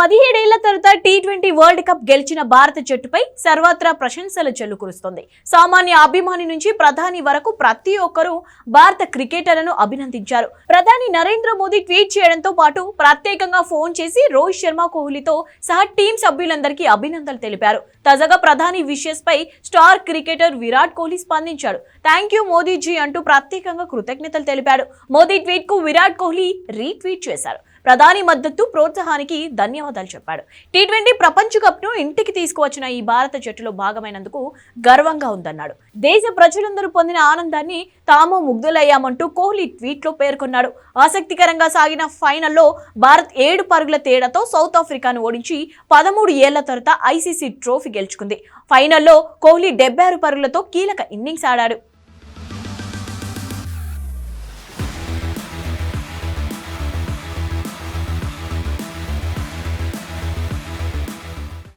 పదిహేడేళ్ళ తర్వాత T twenty world cup గెలిచిన భారత జట్టుపై సర్వత్రా ప్రశంసలు చెల్లుకురుస్తోంది. సామాన్య అభిమాని నుంచి ప్రధాని వరకు ప్రతి ఒక్కరూ భారత క్రికెటర్లను అభినందించారు. ప్రధాని నరేంద్ర మోదీ ట్వీట్ చేయడంతో పాటు ప్రత్యేకంగా ఫోన్ చేసి రోహిత్ శర్మ కోహ్లీతో సహా టీం సభ్యులందరికీ అభినందనలు తెలిపారు. తాజాగా ప్రధాని విషయస్ పై స్టార్ క్రికెటర్ విరాట్ కోహ్లీ స్పందించాడు థ్యాంక్ యూ మోదీజీ అంటూ ప్రత్యేకంగా కృతజ్ఞతలు తెలిపాడు మోదీ ట్వీట్కు విరాట్ కోహ్లీ రీట్వీట్ చేశారు. ప్రధాని మద్దతు ప్రోత్సాహానికి ధన్యవాదాలు చెప్పాడు. టీ ట్వంటీ ప్రపంచ కప్ను ఇంటికి తీసుకువచ్చిన ఈ భారత జట్టులో భాగమైనందుకు గర్వంగా ఉందన్నాడు. దేశ ప్రజలందరూ పొందిన ఆనందాన్ని తాము ముగ్ధులయ్యామంటూ కోహ్లీ ట్వీట్లో పేర్కొన్నాడు. ఆసక్తికరంగా సాగిన ఫైనల్లో భారత్ ఏడు పరుగుల తేడాతో సౌత్ ఆఫ్రికాను ఓడించి పదమూడు ఏళ్ళ తర్వాత ఐసీసీ ట్రోఫీ గెలుచుకుంది. ఫైనల్లో కోహ్లీ డెబ్బై ఆరు పరుగులతో కీలక ఇన్నింగ్స్ ఆడాడు.